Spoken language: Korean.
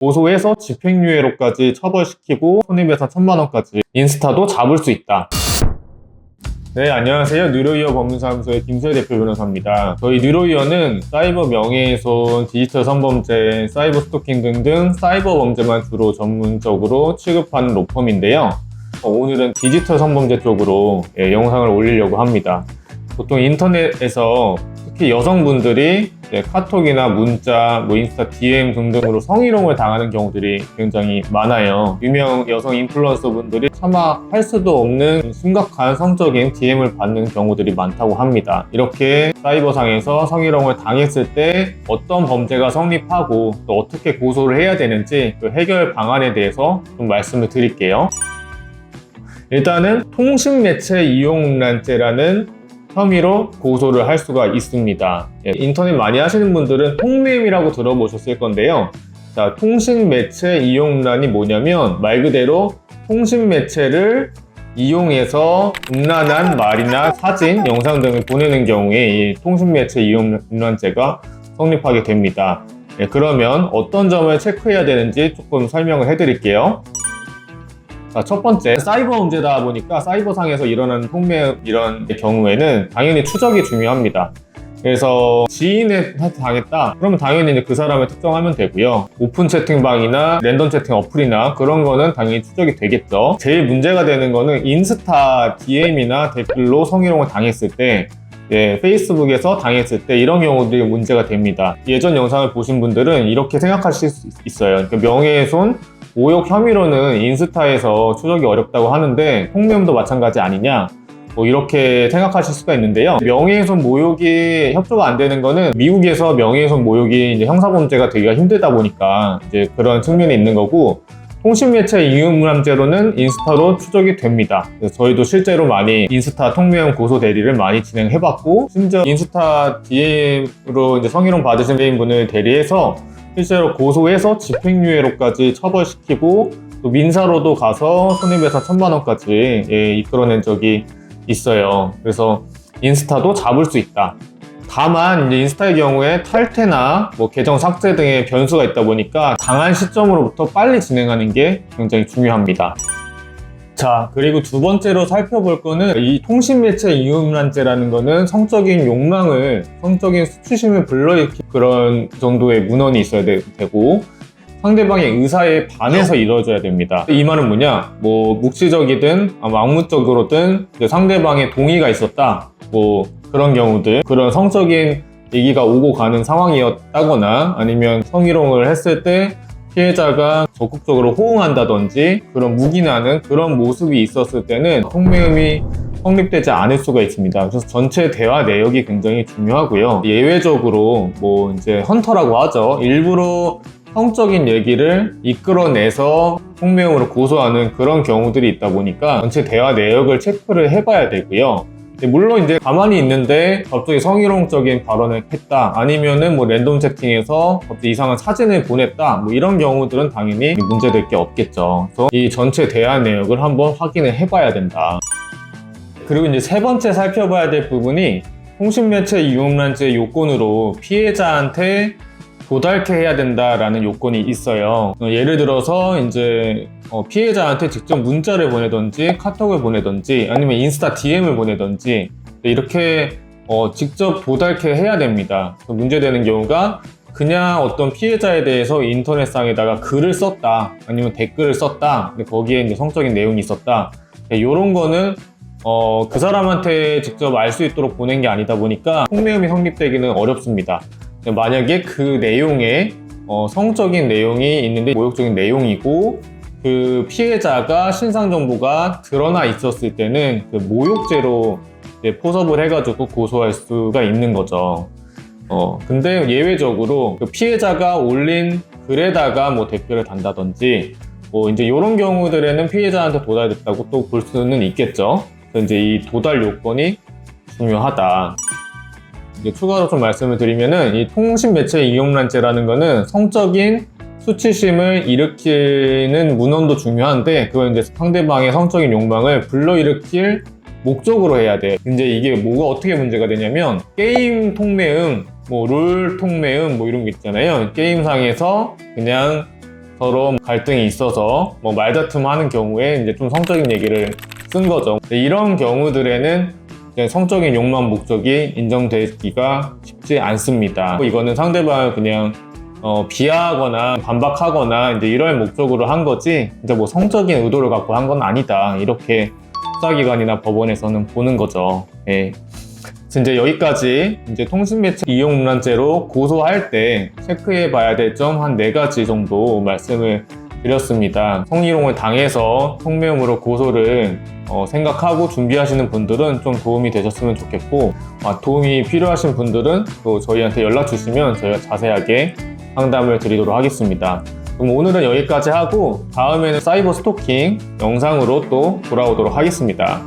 고소해서 집행유예로까지 처벌시키고 손해배상 천만 원까지 인스타도 잡을 수 있다. 네, 안녕하세요. 뉴로이어 법무사무소의 김수혜 대표 변호사입니다. 저희 뉴로이어는 사이버 명예훼손, 디지털 성범죄, 사이버 스토킹 등등 사이버 범죄만 주로 전문적으로 취급하는 로펌인데요. 어, 오늘은 디지털 성범죄 쪽으로 예, 영상을 올리려고 합니다. 보통 인터넷에서 특히 여성분들이 카톡이나 문자, 뭐 인스타 DM 등등으로 성희롱을 당하는 경우들이 굉장히 많아요. 유명 여성 인플루언서 분들이 차마 할 수도 없는 심각한 성적인 DM을 받는 경우들이 많다고 합니다. 이렇게 사이버상에서 성희롱을 당했을 때 어떤 범죄가 성립하고 또 어떻게 고소를 해야 되는지 그 해결 방안에 대해서 좀 말씀을 드릴게요. 일단은 통신매체 이용란죄라는 혐의로 고소를 할 수가 있습니다. 예, 인터넷 많이 하시는 분들은 통매임이라고 들어보셨을 건데요. 자, 통신 매체 이용란이 뭐냐면 말 그대로 통신 매체를 이용해서 음란한 말이나 사진, 영상 등을 보내는 경우에 이 통신 매체 이용란죄가 성립하게 됩니다. 예, 그러면 어떤 점을 체크해야 되는지 조금 설명을 해드릴게요. 자, 첫 번째, 사이버 범죄다 보니까 사이버상에서 일어나는 통매 이런 경우에는 당연히 추적이 중요합니다. 그래서 지인한테 당했다? 그러면 당연히 이제 그 사람을 특정하면 되고요. 오픈 채팅방이나 랜덤 채팅 어플이나 그런 거는 당연히 추적이 되겠죠. 제일 문제가 되는 거는 인스타 DM이나 댓글로 성희롱을 당했을 때 예, 페이스북에서 당했을 때 이런 경우들이 문제가 됩니다. 예전 영상을 보신 분들은 이렇게 생각하실 수 있어요. 그러니까 명예훼손, 모욕 혐의로는 인스타에서 추적이 어렵다고 하는데 통매음도 마찬가지 아니냐? 뭐 이렇게 생각하실 수가 있는데요. 명예훼손 모욕이 협조가 안 되는 거는 미국에서 명예훼손 모욕이 형사범죄가 되기가 힘들다 보니까 이제 그런 측면이 있는 거고 통신매체 이용문함죄로는 인스타로 추적이 됩니다. 저희도 실제로 많이 인스타 통매형 고소 대리를 많이 진행해봤고 심지어 인스타 DM으로 이제 성희롱 받으신 분을 대리해서 실제로 고소해서 집행유예로까지 처벌시키고 또 민사로도 가서 손해배상 천만 원까지 예, 이끌어낸 적이 있어요. 그래서 인스타도 잡을 수 있다. 다만 이제 인스타의 경우에 탈퇴나 뭐 계정 삭제 등의 변수가 있다 보니까 당한 시점으로부터 빨리 진행하는 게 굉장히 중요합니다. 자, 그리고 두 번째로 살펴볼 거는 이 통신매체 이음란죄라는 거는 성적인 욕망을, 성적인 수치심을 불러일으킬 그런 정도의 문헌이 있어야 되, 고 상대방의 의사에 반해서 이루어져야 됩니다. 이 말은 뭐냐? 뭐 묵시적이든 이제 상대방의 동의가 있었다. 뭐 그런 경우들, 그런 성적인 얘기가 오고 가는 상황이었다거나 아니면 성희롱을 했을 때 피해자가 적극적으로 호응한다든지 그런 묵인하는 그런 모습이 있었을 때는 통매음이 성립되지 않을 수가 있습니다. 그래서 전체 대화 내역이 굉장히 중요하고요. 예외적으로 뭐 이제 헌터라고 하죠. 일부러 성적인 얘기를 이끌어내서 통매음으로 고소하는 그런 경우들이 있다 보니까 전체 대화 내역을 체크를 해봐야 되고요. 물론 이제 가만히 있는데 갑자기 성희롱적인 발언을 했다. 아니면은 뭐 랜덤 채팅에서 갑자기 이상한 사진을 보냈다. 뭐 이런 경우들은 당연히 문제될 게 없겠죠. 그래서 이 전체 대화 내역을 한번 확인을 해봐야 된다. 그리고 이제 세 번째 살펴봐야 될 부분이 통신매체 이용란죄 요건으로 피해자한테 도달케 해야 된다라는 요건이 있어요. 어, 예를 들어서 이제 어, 피해자한테 직접 문자를 보내든지 카톡을 보내든지 아니면 인스타 DM을 보내든지 이렇게 어, 직접 도달케 해야 됩니다. 문제되는 경우가 그냥 어떤 피해자에 대해서 인터넷상에다가 글을 썼다 아니면 댓글을 썼다 근데 거기에 이제 성적인 내용이 있었다 이런 거는 어, 그 사람한테 직접 알 수 있도록 보낸 게 아니다 보니까 통매음이 성립되기는 어렵습니다. 만약에 그 내용에 어, 성적인 내용이 있는데 모욕적인 내용이고 그 피해자가 신상 정보가 드러나 있었을 때는 그 모욕죄로 포섭을 해가지고 고소할 수가 있는 거죠. 어, 근데 예외적으로 그 피해자가 올린 글에다가 뭐 댓글을 단다든지 뭐 이제 이런 경우들에는 피해자한테 도달됐다고 또 볼 수는 있겠죠. 그래서 이제 이 도달 요건이 중요하다. 추가로 좀 말씀을 드리면은 이 통신 매체 이용란죄라는 거는 성적인 수치심을 일으키는 문헌도 중요한데 그건 이제 상대방의 성적인 욕망을 불러일으킬 목적으로 해야 돼. 이제 이게 뭐가 어떻게 문제가 되냐면 게임 통매음, 뭐롤 통매음 뭐 이런 게 있잖아요. 게임상에서 그냥 서로 갈등이 있어서 뭐 말다툼하는 경우에 이제 좀 성적인 얘기를 쓴 거죠. 이런 경우들에는 성적인 욕망 목적이 인정되기가 쉽지 않습니다. 이거는 상대방을 그냥 어, 비하하거나 반박하거나 이제 이럴 목적으로 한 거지 이제 뭐 성적인 의도를 갖고 한 건 아니다 이렇게 수사기관이나 법원에서는 보는 거죠. 예. 이제 여기까지 이제 통신매체 이용문란죄로 고소할 때 체크해 봐야 될 점 한 네 가지 정도 말씀을 드렸습니다. 성희롱을 당해서 성매움으로 고소를 어, 생각하고 준비하시는 분들은 좀 도움이 되셨으면 좋겠고 아, 도움이 필요하신 분들은 또 저희한테 연락 주시면 저희가 자세하게 상담을 드리도록 하겠습니다. 그럼 오늘은 여기까지 하고 다음에는 사이버 스토킹 영상으로 또 돌아오도록 하겠습니다.